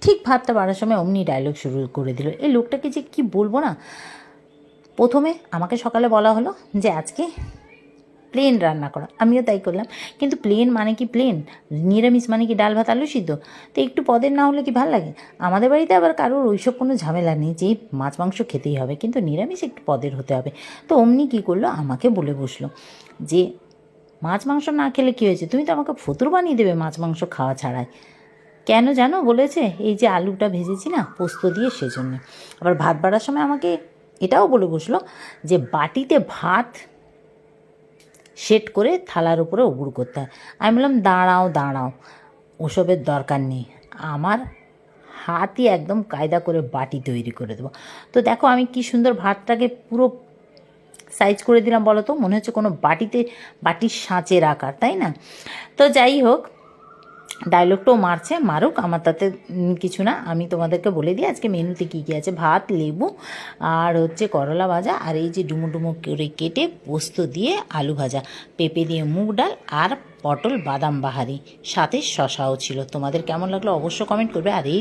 ঠিক ভাতটা বাড়ার সময় অমনি ডায়লগ শুরু করে দিল। এই লোকটাকে যে কি বলব না? প্রথমে আমাকে সকালে বলা হলো যে, আজকে প্লেন রান্না করা। আমিও তাই করলাম। কিন্তু প্লেন মানে কি প্লেন নিরামিষ মানে কি ডাল, ভাত, আলু সিদ্ধ? তো একটু পদের না হলে কি ভালো লাগে? আমাদের বাড়িতে আবার কারোর ওইসব কোনো ঝামেলা নেই যে, মাছ, মাংস খেতেই হবে। কিন্তু নিরামিষ একটু পদের হতে হবে। তো অমনি কী করল? আমাকে বলে বসল যে, মাছ, মাংস না খেলে কী হয়েছে? তুমি তো আমাকে ফতুর বানিয়ে দেবে মাছ, মাংস খাওয়া ছাড়াই। কেন জানো বলেছে? এই যে আলুটা ভেজেছি না, পোস্ত দিয়ে সেজন্য। আবার ভাত বাড়ার সময় আমাকে এটাও বলে বসল যে বাটিতে ভাত সেট করে থালার উপরে উবুড় করতে হয়। আমি বললাম, দাঁড়াও দাঁড়াও, ওসবের দরকার নেই। আমার হাতই একদম কায়দা করে বাটি তৈরি করে দেবো। তো দেখো আমি কি সুন্দর ভাতটাকে পুরো সাইজ করে দিলাম বলো তো? মনে হচ্ছে কোনো বাটিতে, বাটির সাঁচের আকার, তাই না? তো যাই হোক ডায়লগটাও মারছে, মারুক, আমার তাতে কিছু না। আমি তোমাদেরকে বলে দিই, আজকে মেনুতে কী কী আছে? ভাত, লেবু আর হচ্ছে করলা ভাজা আর এই যে ডুমো ডুমো করে কেটে পোস্ত দিয়ে আলু ভাজা, পেঁপে দিয়ে মুগ ডাল আর পটল বাদাম বাহারি, সাথে শশাও ছিল। তোমাদের কেমন লাগল অবশ্য কমেন্ট করবে। আর এই